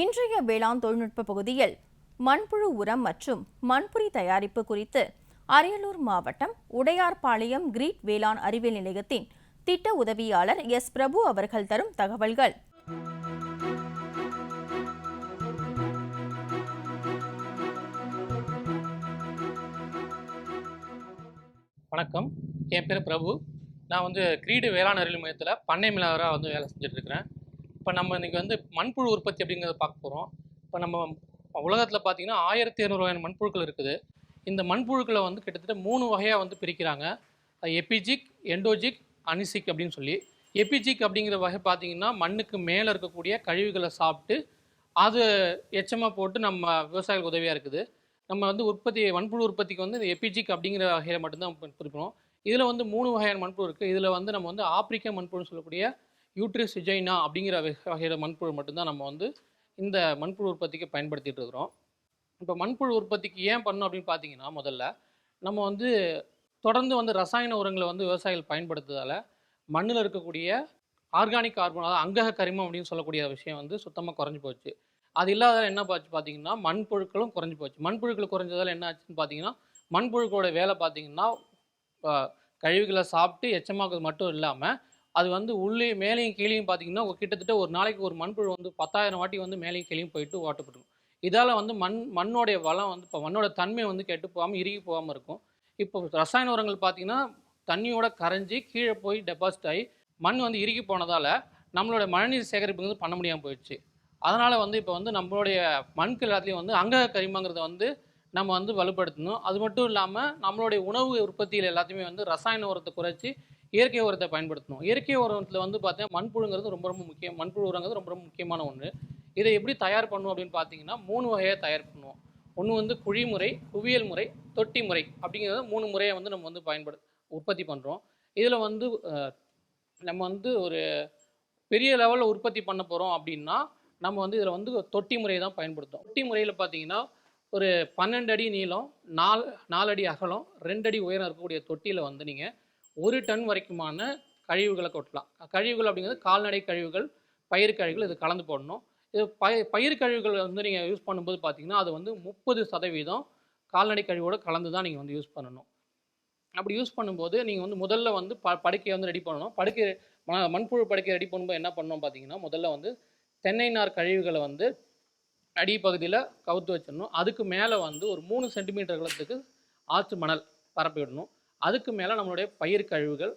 இன்றைய வேளாண் தொழில்நுட்ப பகுதியில் மண்புழு உரம் மற்றும் மண்புரி தயாரிப்பு குறித்து அரியலூர் மாவட்டம் உடையார்பாளையம் கிரீட் வேளாண் அறிவியல் நிலையத்தின் திட்ட உதவியாளர் எஸ். பிரபு அவர்கள் தரும் தகவல்கள். வணக்கம். என் பேர் பிரபு. நான் வந்து கிரீடு வேளாண் அறிவியல் மையத்தில் பண்ணை மேலாளராக வந்து வேலை செஞ்சுட்டு இருக்கிறேன். இப்போ நம்ம இன்றைக்கி வந்து மண்புழு உற்பத்தி அப்படிங்கிறத பார்க்க போகிறோம் இப்போ நம்ம உலகத்தில் பார்த்தீங்கன்னா ஆயிரத்தி இரநூறு வகையான மண்புழுக்கள் இருக்குது. இந்த மண்புழுக்களை வந்து கிட்டத்தட்ட மூணு வகையாக வந்து பிரிக்கிறாங்க. எபிஜிக் எண்டோஜிக் அனிசிக் அப்படின்னு சொல்லி. எபிஜிக் அப்படிங்கிற வகை பார்த்தீங்கன்னா மண்ணுக்கு மேலே இருக்கக்கூடிய கழிவுகளை சாப்பிட்டு அது எச்சமாக போட்டு நம்ம விவசாயிகளுக்கு உதவியாக இருக்குது. நம்ம வந்து உற்பத்தி மண்புழு உற்பத்திக்கு வந்து இந்த எபிஜிக் அப்படிங்கிற வகையில் மட்டும்தான் பிரிக்கிறோம். இதில் வந்து மூணு வகையான மண்புழு இருக்குது இதில் வந்து நம்ம வந்து ஆப்பிரிக்க மண்புழுன்னு சொல்லக்கூடிய யூட்ரிஸ் விஜைனா அப்படிங்கிற வகை- மண்புழு மட்டும்தான் நம்ம வந்து இந்த மண்புழு உற்பத்திக்கு பயன்படுத்திகிட்டு இருக்கிறோம். இப்போ மண்புழு உற்பத்திக்கு ஏன் பண்ணோம் அப்படின்னு பார்த்தீங்கன்னா முதல்ல நம்ம வந்து தொடர்ந்து வந்து ரசாயன உரங்களை வந்து விவசாயிகள் பயன்படுத்துறதால மண்ணில் இருக்கக்கூடிய ஆர்கானிக் கார்பன் அதாவது அங்கக கரிமம் அப்படின்னு சொல்லக்கூடிய விஷயம் வந்து சுத்தமாக குறைஞ்சி போச்சு. அது இல்லாத என்ன பார்த்து பார்த்தீங்கன்னா மண்புழுக்களும் குறைஞ்சி போச்சு. மண்புழுக்கள் குறைஞ்சதால் என்ன ஆச்சுன்னு பார்த்தீங்கன்னா மண்புழுக்களோட வேலை பார்த்தீங்கன்னா கழிவுகளை சாப்பிட்டு எச்சமாக்குறது மட்டும் இல்லாமல் அது வந்து உள்ளே மேலேயும் கீழேயும் பார்த்தீங்கன்னா கிட்டத்தட்ட ஒரு நாளைக்கு ஒரு மண்புழு வந்து பத்தாயிரம் வாட்டி வந்து மேலேயும் கீழேயும் போயிட்டு ஓட்டப்பட்டுரும். இதால் வந்து மண் மண்ணோடைய வளம் வந்து இப்போ மண்ணோட தன்மை வந்து கெட்டு போகாமல் இறுகி போகாமல் இருக்கும். இப்போ ரசாயன உரங்கள் பார்த்தீங்கன்னா தண்ணியோட கரைஞ்சி கீழே போய் டெபாசிட் ஆகி மண் வந்து இறுகி போனதால் நம்மளோட மழைநீர் சேகரிப்பு வந்து பண்ண முடியாமல் போயிடுச்சு. அதனால் வந்து இப்போ வந்து நம்மளுடைய மண்கள் எல்லாத்துலேயும் வந்து அங்க கரிமங்கிறத வந்து நம்ம வந்து வலுப்படுத்தணும். அது மட்டும் இல்லாமல் நம்மளுடைய உணவு உற்பத்தியில் எல்லாத்தையுமே வந்து ரசாயன உரத்தை குறைச்சி இயற்கை உரத்தை பயன்படுத்தணும். இயற்கை உரத்தில் வந்து பார்த்தீங்கன்னா மண்புழுங்கிறது ரொம்ப ரொம்ப முக்கியம் மண்புழு உரங்கிறது ரொம்ப ரொம்ப முக்கியமான ஒன்று இதை எப்படி தயார் பண்ணும் அப்படின்னு பார்த்தீங்கன்னா மூணு வகையாக தயார் பண்ணுவோம். ஒன்று வந்து குழிமுறை குவியல் முறை தொட்டி முறை அப்படிங்கிறது மூணு முறையை வந்து நம்ம வந்து பயன்படு உற்பத்தி பண்ணுறோம் இதில் வந்து நம்ம வந்து ஒரு பெரிய லெவலில் உற்பத்தி பண்ண போகிறோம் அப்படின்னா நம்ம வந்து இதில் வந்து தொட்டி முறையை தான் பயன்படுத்தும் தொட்டி முறையில் பார்த்தீங்கன்னா ஒரு பன்னெண்டு அடி நீளம் நாலு நாலு அடி அகலம் ரெண்டு அடி உயரம் இருக்கக்கூடிய தொட்டியில் வந்து நீங்கள் ஒரு டன் வரைக்குமான கழிவுகளை கொட்டலாம். கழிவுகள் அப்படிங்கிறது கால்நடை கழிவுகள் பயிர் கழிவுகள் இது கலந்து போடணும். இது பய பயிர் கழிவுகள் வந்து நீங்கள் யூஸ் பண்ணும்போது பார்த்தீங்கன்னா அது வந்து முப்பது சதவீதம் கால்நடை கழிவோட கலந்து தான் நீங்கள் வந்து யூஸ் பண்ணணும். அப்படி யூஸ் பண்ணும்போது நீங்கள் வந்து முதல்ல வந்து ப படுக்கையை வந்து ரெடி பண்ணணும். படுக்கை ம- மண்புழு படுக்கை ரெடி பண்ணும்போது என்ன பண்ணணும் பார்த்தீங்கன்னா முதல்ல வந்து தென்னை நார் கழிவுகளை வந்து அடிப்பகுதியில் கவுத்து வச்சிடணும். அதுக்கு மேலே வந்து ஒரு மூணு சென்டிமீட்டர் அகலத்துக்கு ஆற்று மணல் பரப்பி விடணும். அதுக்கு மேலே நம்மளுடைய பயிர் கழிவுகள்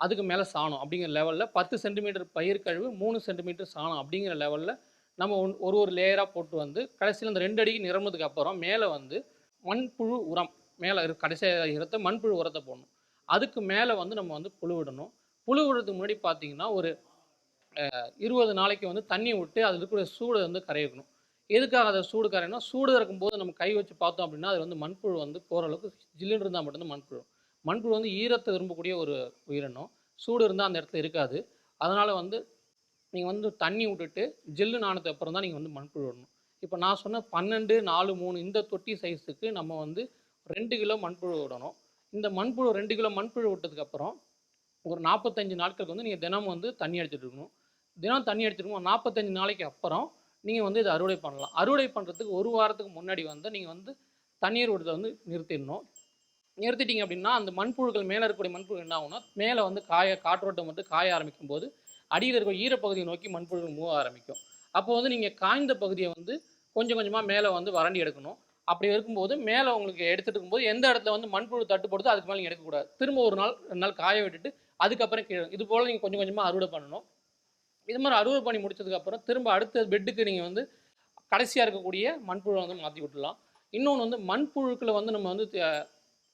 அதுக்கு மேலே சாணம் அப்படிங்கிற லெவலில் பத்து சென்டிமீட்டர் பயிர் கழிவு மூணு சென்டிமீட்டர் சாணம் அப்படிங்கிற லெவலில் நம்ம ஒன்- ஒரு ஒரு லேயராக போட்டு வந்து கடைசியில் அந்த ரெண்டு அடிக்கு நிரம்புறதுக்கு அப்புறம் மேலே வந்து மண்புழு உரம் மேலே கடைசியாக இருத்த மண்புழு உரத்தை போடணும். அதுக்கு மேலே வந்து நம்ம வந்து புழு விடணும். புழு விடுறதுக்கு முன்னாடி பார்த்தீங்கன்னா ஒரு இருபது நாளைக்கு வந்து தண்ணி விட்டு அதில் இருக்கிற சூடு வந்து கரையக்கணும். எதுக்காக அதை சூடு கரையணும்னா சூடு இருக்கும்போது நம்ம கை வச்சு பார்த்தோம் அப்படின்னா அது வந்து மண்புழு வந்து போகிற அளவுக்கு ஜில்லுன்னு இருந்தால் மட்டும்தான் மண்புழு. மண்புழு வந்து ஈரத்தை விரும்பக்கூடிய ஒரு உயிரினம். சூடு இருந்தால் அந்த இடத்துல இருக்காது. அதனால் வந்து நீங்கள் வந்து தண்ணி விட்டுட்டு ஜில்லு நானதுக்கு அப்புறம் தான் நீங்கள் வந்து மண்புழு விடணும். இப்போ நான் சொன்ன பன்னெண்டு நாலு மூணு இந்த தொட்டி சைஸுக்கு நம்ம வந்து ரெண்டு கிலோ மண்புழு விடணும். இந்த மண்புழு ரெண்டு கிலோ மண்புழு விட்டதுக்கப்புறம் ஒரு நாற்பத்தஞ்சு நாட்களுக்கு வந்து நீங்கள் தினம் வந்து தண்ணி அடிச்சிட்டு இருக்கணும். தினம் தண்ணி அடிச்சிருக்கணும் நாற்பத்தஞ்சு நாளைக்கு அப்புறம் நீங்கள் வந்து இதை அறுவடை பண்ணலாம். அறுவடை பண்ணுறதுக்கு ஒரு வாரத்துக்கு முன்னாடி வந்து நீங்கள் வந்து தண்ணீர் விடுறதை வந்து நிறுத்திடணும். நிறுத்திட்டீங்க அப்படின்னா அந்த மண்புழுக்கள் மேலே இருக்கக்கூடிய மண்புழு என்ன ஆகும்னா மேலே வந்து காய காற்றோட்டம் வந்து காய ஆரம்பிக்கும் போது அடியில் இருக்கிற ஈரப்பகுதியை நோக்கி மண்புழுக்கள் மூவ ஆரம்பிக்கும். அப்போ வந்து நீங்கள் காய்ந்த பகுதியை வந்து கொஞ்சம் கொஞ்சமாக மேலே வந்து வறண்டி எடுக்கணும். அப்படி இருக்கும்போது மேலே உங்களுக்கு எடுத்துட்டு இருக்கும்போது எந்த இடத்துல வந்து மண்புழு தட்டுப்படுதோ அதுக்கு மேலே நீங்கள் எடுக்கக்கூடாது. திரும்ப ஒரு நாள் ரெண்டு நாள் காய விட்டுட்டு அதுக்கப்புறம் கீழே இது போல் நீங்கள் கொஞ்சம் கொஞ்சமாக அறுவடை பண்ணணும். இது மாதிரி அறுவடை பண்ணி முடிச்சதுக்கப்புறம் திரும்ப அடுத்த பெட்டுக்கு நீங்கள் வந்து கடைசியாக இருக்கக்கூடிய மண்புழு வந்து மாற்றி விட்டுலாம் இன்னொன்று வந்து மண்புழுக்களை வந்து நம்ம வந்து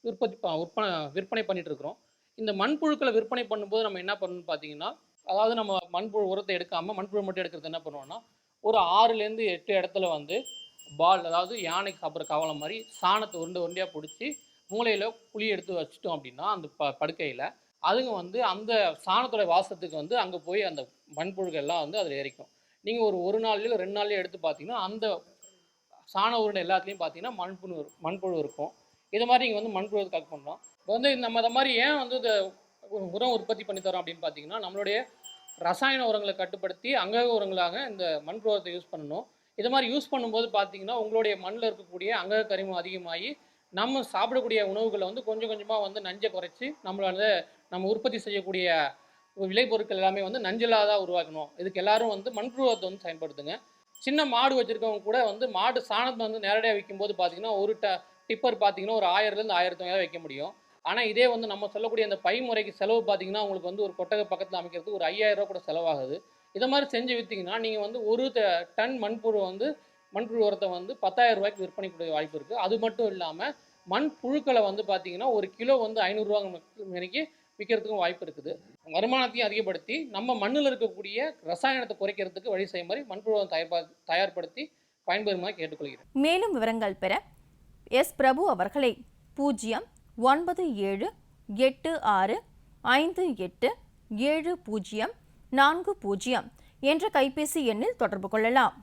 உற்பத்தி விற்பனை விற்பனை பண்ணிட்டு இருக்கிறோம் இந்த மண்புழுக்களை விற்பனை பண்ணும்போது நம்ம என்ன பண்ணணும்னு பார்த்தீங்கன்னா அதாவது நம்ம மண்புழு உரத்தை எடுக்காமல் மண்புழு மட்டும் எடுக்கிறது என்ன பண்ணுவோம்னா ஒரு ஆறுலேருந்து எட்டு இடத்துல வந்து பால் அதாவது யானைக்கு சாப்பிட்ற கவலை மாதிரி சாணத்தை உருண்டை உருண்டையாக பிடிச்சி மூளையில் குழி எடுத்து வச்சிட்டோம் அப்படின்னா அந்த ப படுக்கையில் அதுங்க வந்து அந்த சாணத்தோட வாசத்துக்கு வந்து அங்கே போய் அந்த மண்புழுக்கள் எல்லாம் வந்து அதில் எரிக்கும். நீங்கள் ஒரு ஒரு நாள்லையோ ரெண்டு நாள்லையோ எடுத்து பார்த்தீங்கன்னா அந்த சாண உருண்டை எல்லாத்துலேயும் பார்த்தீங்கன்னா மண்புழு மண்புழு இருக்கும். இது மாதிரி நீங்கள் வந்து மண்புழு கலெக்ட் பண்ணலாம் இப்போ வந்து நம்ம அதை மாதிரி ஏன் வந்து இது உரம் உற்பத்தி பண்ணி தரோம் அப்படின்னு பார்த்தீங்கன்னா நம்மளுடைய ரசாயன உரங்களை கட்டுப்படுத்தி அங்கக உரங்களாக இந்த மண் உரத்தை யூஸ் பண்ணணும். இது மாதிரி யூஸ் பண்ணும்போது பார்த்தீங்கன்னா உங்களுடைய மண்ணில் இருக்கக்கூடிய அங்கக கரிமம் அதிகமாகி நம்ம சாப்பிடக்கூடிய உணவுகளை வந்து கொஞ்சம் கொஞ்சமாக வந்து நஞ்சை குறைச்சி நம்மளால் நம்ம உற்பத்தி செய்யக்கூடிய விளைபொருட்கள் எல்லாமே வந்து நஞ்சில்லாதான் உருவாக்கணும். இதுக்கு எல்லாரும் வந்து மண்புழுவத்தை வந்து பயன்படுத்துங்க. சின்ன மாடு வச்சுருக்கவங்க கூட வந்து மாடு சாணத்தை வந்து நேரடியாக விற்கும்போது பார்த்தீங்கன்னா ஒரு ட டிப்பர் பார்த்தீங்கன்னா ஒரு ஆயிரத்துலேருந்து ஆயிரத்தி ஐநூறு வைக்க முடியும். ஆனால் இதே வந்து நம்ம சொல்லக்கூடிய அந்த பை முறைக்கு செலவு பார்த்தீங்கன்னா உங்களுக்கு வந்து ஒரு கொட்டகை பக்கத்தில் அமைக்கிறதுக்கு ஒரு ஐயாயிரம் ரூபா கூட செலவாகுது. இதை மாதிரி செஞ்சு விற்றீங்கன்னா நீங்கள் வந்து ஒரு டன் மண்புழு வந்து மண்புழு உரத்தை வந்து பத்தாயிரம் ரூபாய்க்கு விற்பனைக்கூடிய வாய்ப்பு இருக்குது அது மட்டும் இல்லாமல் மண் புழுக்களை வந்து பார்த்தீங்கன்னா ஒரு கிலோ வந்து ஐநூறுரூவா வரைக்கும் விற்கிறதுக்கும் வாய்ப்பு இருக்குது. வருமானத்தையும் அதிகப்படுத்தி நம்ம மண்ணில் இருக்கக்கூடிய ரசாயனத்தை குறைக்கிறதுக்கு வழி செய்யும் மாதிரி மண்புழுவை தயார் தயார்படுத்தி பயன்பெறுமாறு கேட்டுக்கொள்கிறேன். மேலும் விவரங்கள் பெற எஸ். பிரபு அவர்களை பூஜ்ஜியம் ஒன்பது ஏழு எட்டு ஆறு ஐந்து எட்டு ஏழு பூஜ்ஜியம் நான்கு பூஜ்ஜியம் என்ற கைபேசி எண்ணில் தொடர்பு கொள்ளலாம்.